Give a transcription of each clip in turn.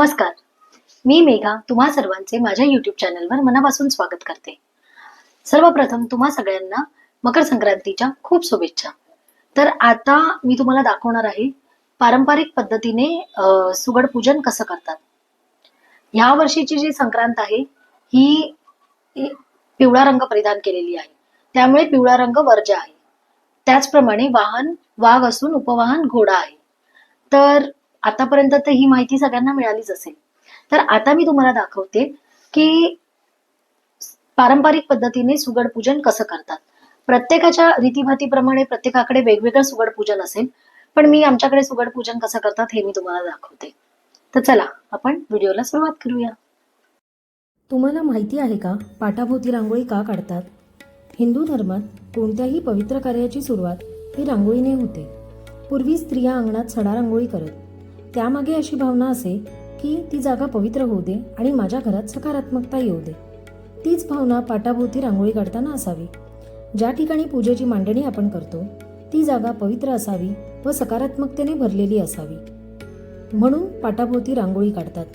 नमस्कार. मी मेघा तुम्हा सर्वांचे माझ्या युट्यूब चॅनलवर मनापासून स्वागत करते. सर्वप्रथम तुम्हा सगळ्यांना मकर संक्रांतीच्या खूप शुभेच्छा. तर आता मी तुम्हाला दाखवणार आहे पारंपरिक पद्धतीने सुगड पूजन कसं करतात. ह्या वर्षीची जी संक्रांत आहे ही ही पिवळा रंग परिधान केलेली आहे. त्यामुळे पिवळा रंग वर्ज आहे. त्याचप्रमाणे वाहन वाघ असून उपवाहन घोडा आहे. तर आतापर्यंत तर ही माहिती सगळ्यांना मिळालीच असेल. तर आता मी तुम्हाला दाखवते की पारंपरिक पद्धतीने सुगड पूजन कसं करतात. प्रत्येकाच्या रीतीभातीप्रमाणे प्रत्येकाकडे वेगवेगळं सुगड पूजन असेल पण मी आमच्याकडे सुगड पूजन कसं करतात हे मी तुम्हाला दाखवते. तर चला आपण व्हिडिओला सुरुवात करूया. तुम्हाला माहिती आहे का पाटाभोवती रांगोळी का काढतात? हिंदू धर्मात कोणत्याही पवित्र कार्याची सुरुवात ही रांगोळीने होते. पूर्वी स्त्रिया अंगणात सडा रांगोळी करत त्यामागे अशी भावना असे की ती जागा पवित्र होऊ दे आणि माझ्या घरात सकारात्मकता येऊ दे. तीच भावना पाटाभोवती रांगोळी काढताना असावी. ज्या ठिकाणी पूजेची मांडणी आपण करतो ती जागा पवित्र असावी व सकारात्मकतेने भरलेली असावी. म्हणून पाटाभोवती रांगोळी काढतात.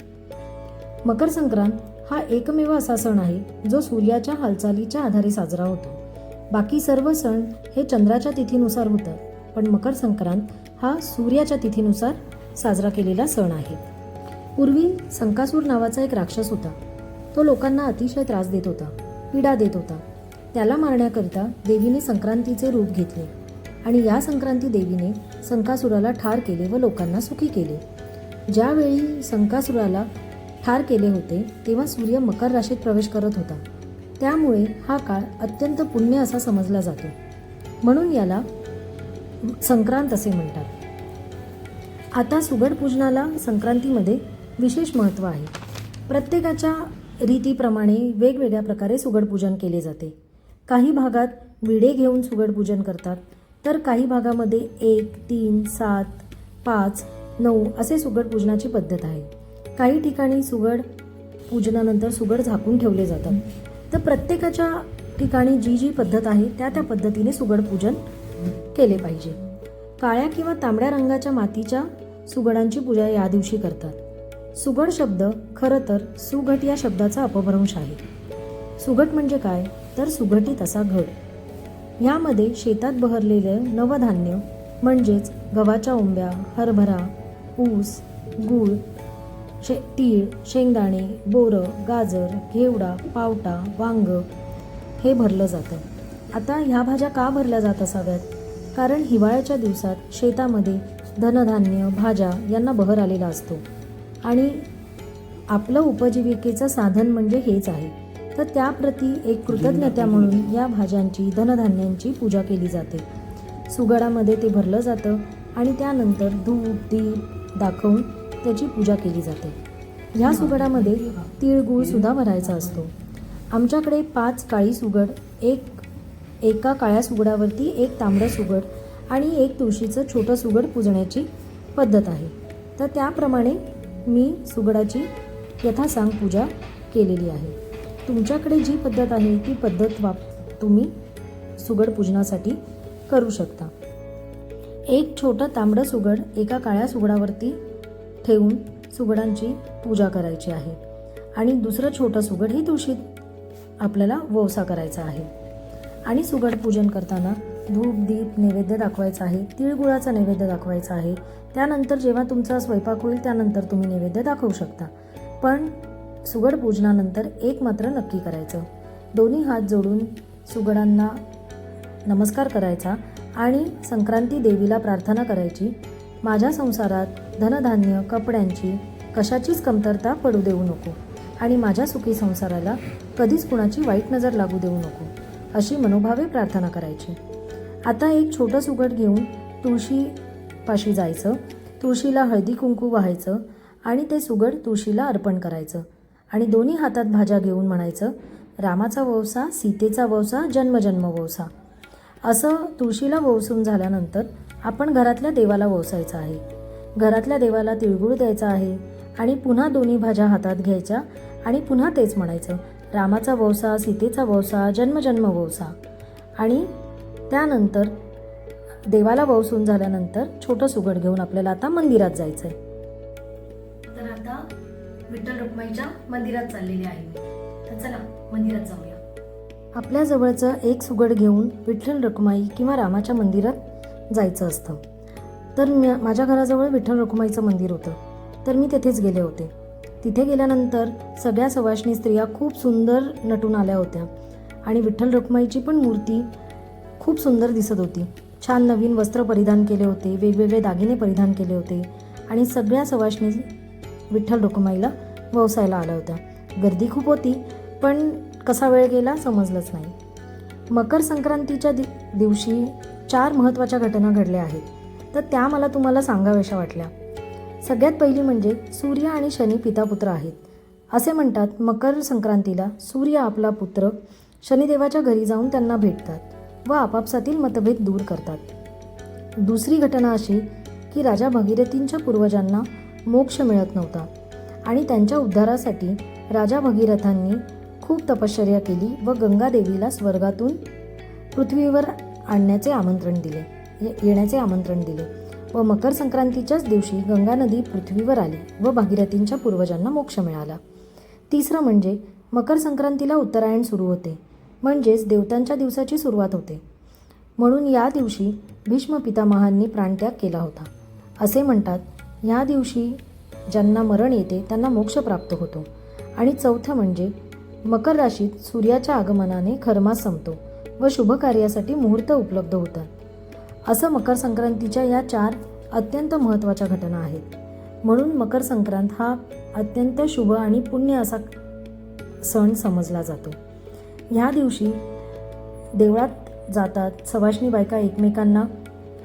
मकर संक्रांत हा एकमेव असा सण आहे जो सूर्याच्या हालचालीच्या आधारे साजरा होतो. बाकी सर्व सण हे चंद्राच्या तिथीनुसार होतात पण मकर संक्रांत हा सूर्याच्या तिथीनुसार साजरा केलेला सण आहे. पूर्वी संकासूर नावाचा एक राक्षस होता. तो लोकांना अतिशय त्रास देत होता पीडा देत होता. त्याला मारण्याकरिता देवीने संक्रांतीचे रूप घेतले आणि या संक्रांती देवीने संकासुराला ठार केले व लोकांना सुखी केले. ज्यावेळी संकासुराला ठार केले होते तेव्हा सूर्य मकर राशीत प्रवेश करत होता. त्यामुळे हा काळ अत्यंत पुण्य असा समजला जातो. म्हणून याला संक्रांत असे म्हणतात. आता सुगड पूजनाला संक्रांतीमध्ये विशेष महत्त्व आहे. प्रत्येकाच्या रीतीप्रमाणे वेगवेगळ्या प्रकारे सुगड पूजन केले जाते. काही भागात विडे घेऊन सुगड पूजन करतात तर काही भागामध्ये एक तीन सात पाच नऊ असे सुगड पूजनाची पद्धत आहे. काही ठिकाणी सुगड पूजनानंतर सुगड झाकून ठेवले जातात. तर प्रत्येकाच्या ठिकाणी जी जी पद्धत आहे त्या त्या पद्धतीने सुगड पूजन केले पाहिजे. काळ्या किंवा तांबड्या रंगाच्या मातीच्या सुगडांची पूजा या दिवशी करतात. सुगड शब्द खरं तर सुघट या शब्दाचा अपभ्रंश आहे. सुघट म्हणजे काय? तर सुघटित असा घड. यामध्ये शेतात बहरलेले नवधान्य म्हणजेच गव्हाच्या ओंब्या हरभरा ऊस गूळ शे तीळ शेंगदाणे बोरं गाजर घेवडा पावटा वांग हे भरलं जातं. आता ह्या भाज्या का भरल्या जात असाव्यात? कारण हिवाळ्याच्या दिवसात शेतामध्ये धनधान्य भाज्या यांना बहर आलेला असतो. आणि आपलं उपजीविकेचं साधन म्हणजे हेच आहे. तर त्याप्रती एक कृतज्ञता म्हणून या भाज्यांची धनधान्यांची पूजा केली जाते. सुगडामध्ये ते भरलं जातं आणि त्यानंतर धूप दीप दाखवून त्याची पूजा केली जाते. ह्या सुगडामध्ये तिळगुळ सुद्धा भरायचा असतो. आमच्याकडे पाच काळी सुगड एक एका काळ्या सुगडावरती एक तांबडा सुगड आणि एक तुळशीचं छोटं सुगड पूजण्याची पद्धत आहे. तर त्याप्रमाणे मी सुगडाची यथासांग पूजा केलेली आहे. तुमच्याकडे जी पद्धत आहे ती पद्धत वाप तुम्ही सुगड पूजनासाठी करू शकता. एक छोटं तांबडं सुगड एका काळ्या सुगडावरती ठेवून सुगडांची पूजा करायची आहे. आणि दुसरं छोटं सुगड ही तुळशीत आपल्याला ववसा करायचा आहे. आणि सुगड पूजन करताना धूप दीप नैवेद्य दाखवायचा आहे तिळगुळाचा नैवेद्य दाखवायचा आहे. त्यानंतर जेव्हा तुमचा स्वयंपाक होईल त्यानंतर तुम्ही नैवेद्य दाखवू शकता. पण सुगड पूजनानंतर एक मात्र नक्की करायचं. दोन्ही हात जोडून सुगडांना नमस्कार करायचा आणि संक्रांती देवीला प्रार्थना करायची. माझ्या संसारात धनधान्य कपड्यांची कशाचीच कमतरता पडू देऊ नको आणि माझ्या सुखी संसाराला कधीच कुणाची वाईट नजर लागू देऊ नको अशी मनोभावे प्रार्थना करायची. आता एक छोटं सुगट घेऊन तुळशीपाशी जायचं. तुळशीला हळदी कुंकू वाहायचं आणि ते सुगड तुळशीला अर्पण करायचं. आणि दोन्ही हातात भाज्या घेऊन म्हणायचं रामाचा ववसा सीतेचा ववसा जन्मजन्म ववसा. असं तुळशीला ववसून झाल्यानंतर आपण घरातल्या देवाला ववसायचं आहे. घरातल्या देवाला तिळगुळ द्यायचा आहे आणि पुन्हा दोन्ही भाज्या हातात घ्यायच्या आणि पुन्हा तेच म्हणायचं रामाचा ववसा सीतेचा ववसा जन्मजन्म ववसा. आणि त्यानंतर देवाला ववसून झाल्यानंतर छोटं सुगड घेऊन आपल्याला आता मंदिरात जायचं आहे तर आता विठ्ठल रुक्माईच्या मंदिरात चाललेले आहे तर चला मंदिरात जाऊया. आपल्या जवळचं एक सुगड घेऊन विठ्ठल रखुमाई किंवा रामाच्या मंदिरात जायचं असतं. तर माझ्या घराजवळ विठ्ठल रखुमाईचं मंदिर होतं. तर मी तेथेच गेले होते. तिथे गेल्यानंतर सगळ्या सवाष्णी स्त्रिया खूप सुंदर नटून आल्या होत्या. आणि विठ्ठल रखुमाईची पण मूर्ती खूप सुंदर दिसत होती. छान नवीन वस्त्र परिधान केले होते वेगवेगळे दागिने परिधान केले होते आणि सगळ्या सवाष्णी विठ्ठल डोकुमाईला वसायला आल्या होत्या. गर्दी खूप होती पण कसा वेळ गेला समजलंच नाही. मकर संक्रांतीच्या दि दिवशी चार महत्त्वाच्या घटना घडल्या आहेत तर त्या मला तुम्हाला सांगाव्याशा वाटल्या. सगळ्यात पहिली म्हणजे सूर्य आणि शनी पितापुत्र आहेत. असे म्हणतात मकर संक्रांतीला सूर्य आपला पुत्र शनिदेवाच्या घरी जाऊन त्यांना भेटतात. व आपापसातील मतभेद दूर करतात. दुसरी घटना अशी की राजा भगीरथींच्या पूर्वजांना मोक्ष मिळत नव्हता आणि त्यांच्या उद्धारासाठी राजा भगीरथांनी खूप तपश्चर्या केली व गंगादेवीला स्वर्गातून पृथ्वीवर आणण्याचे आमंत्रण दिले येण्याचे आमंत्रण दिले व मकर संक्रांतीच्याच दिवशी गंगा नदी पृथ्वीवर आली व भागीरथींच्या पूर्वजांना मोक्ष मिळाला. तिसरं म्हणजे मकर संक्रांतीला उत्तरायण सुरू होते. म्हणजेच देवतांच्या दिवसाची सुरुवात होते. म्हणून या दिवशी भीष्म पितामहांनी प्राणत्याग केला होता. असे म्हणतात या दिवशी ज्यांना मरण येते त्यांना मोक्ष प्राप्त होतो. आणि चौथं म्हणजे मकर राशीत सूर्याच्या आगमनाने खरमास संपतो व शुभ कार्यासाठी मुहूर्त उपलब्ध होतात. असं मकर संक्रांतीच्या या चार अत्यंत महत्त्वाच्या घटना आहेत. म्हणून मकर संक्रांत हा अत्यंत शुभ आणि पुण्य असा सण समजला जातो. ह्या दिवशी देवळात जातात. सवाष्णी बायका एकमेकांना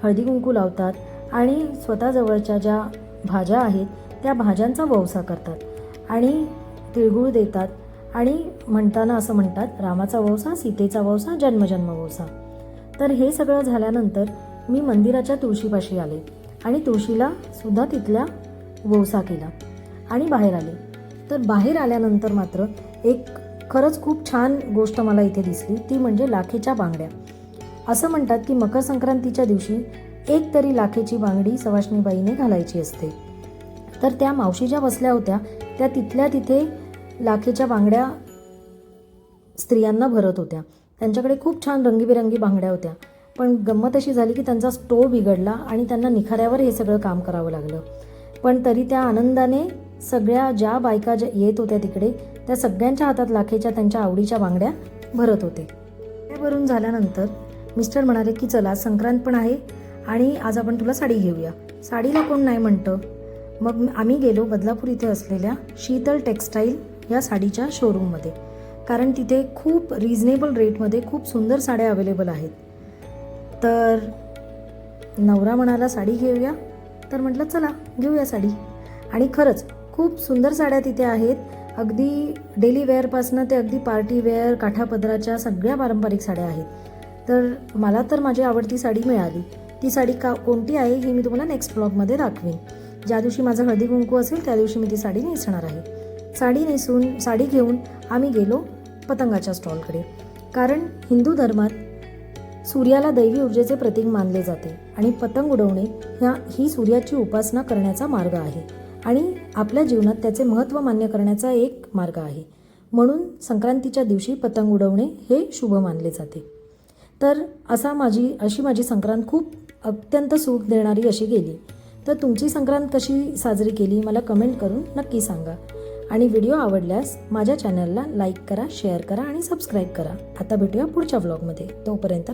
हळदी कुंकू लावतात आणि स्वतःजवळच्या ज्या भाज्या आहेत त्या भाज्यांचा ववसा करतात आणि तिळगुळ देतात आणि म्हणताना असं म्हणतात रामाचा ववसा सीतेचा ववसा जन्मजन्म ववसा तर हे सगळं झाल्यानंतर मी मंदिराच्या तुळशीपाशी आले आणि तुळशीला सुद्धा तिथल्या ववसा केला आणि बाहेर आले. तर बाहेर आल्यानंतर मात्र एक खरंच खूप छान गोष्ट मला इथे दिसली. ती म्हणजे लाखेच्या बांगड्या. असं म्हणतात की मकर संक्रांतीच्या दिवशी एक तरी लाखेची बांगडी सवाष्णीबाईने घालायची असते. तर त्या मावशी ज्या बसल्या होत्या त्या तिथल्या तिथे लाखेच्या बांगड्या स्त्रियांना भरत होत्या. त्यांच्याकडे खूप छान रंगीबेरंगी बांगड्या होत्या. पण गंमत अशी झाली की त्यांचा स्टोव बिघडला आणि त्यांना निखाऱ्यावर हे सगळं काम करावं लागलं. पण तरी त्या आनंदाने सगळ्या ज्या बायका ज्या येत होत्या तिकडे त्या सगळ्यांच्या हातात लाखेच्या त्यांच्या आवडीच्या बांगड्या भरत होते. त्या भरून झाल्यानंतर मिस्टर म्हणाले की चला संक्रांत पण आहे आणि आज आपण तुला साडी घेऊया. साडीला कोण नाही म्हणतं. मग आम्ही गेलो बदलापूर इथे असलेल्या शीतल टेक्स्टाईल या साडीच्या शोरूममध्ये. कारण तिथे खूप रिझनेबल रेटमध्ये खूप सुंदर साड्या अवेलेबल आहेत. तर नवरा म्हणाला साडी घेऊया. तर म्हटलं चला घेऊया साडी. आणि खरंच खूप सुंदर साड्या तिथे आहेत. अगदी डेली वेअरपासनं ते अगदी पार्टी वेअर काठापदराच्या सगळ्या पारंपरिक साड्या आहेत. तर मला तर माझी आवडती साडी मिळाली. ती साडी का कोणती आहे हे मी तुम्हाला नेक्स्ट ब्लॉगमध्ये दाखवीन. ज्या दिवशी माझं हळदी कुंकू असेल त्या दिवशी मी ती साडी नेसणार आहे. साडी नेसून साडी घेऊन आम्ही गेलो पतंगाच्या स्टॉलकडे कारण हिंदू धर्मात सूर्याला दैवी ऊर्जेचे प्रतीक मानले जाते आणि पतंग उडवणे ह्या ही सूर्याची उपासना करण्याचा मार्ग आहे. आणि आपल्या जीवनात त्याचे महत्त्व मान्य करण्याचा एक मार्ग आहे. म्हणून संक्रांतीच्या दिवशी पतंग उडवणे हे शुभ मानले जाते. तर असा माझी अशी माझी संक्रांत खूप अत्यंत सुख देणारी अशी गेली. तर तुमची संक्रांत कशी साजरी केली मला कमेंट करून नक्की सांगा. आणि व्हिडिओ आवडल्यास माझ्या चॅनलला लाईक करा शेअर करा आणि सबस्क्राईब करा. आता भेटूया पुढच्या व्लॉगमध्ये तोपर्यंत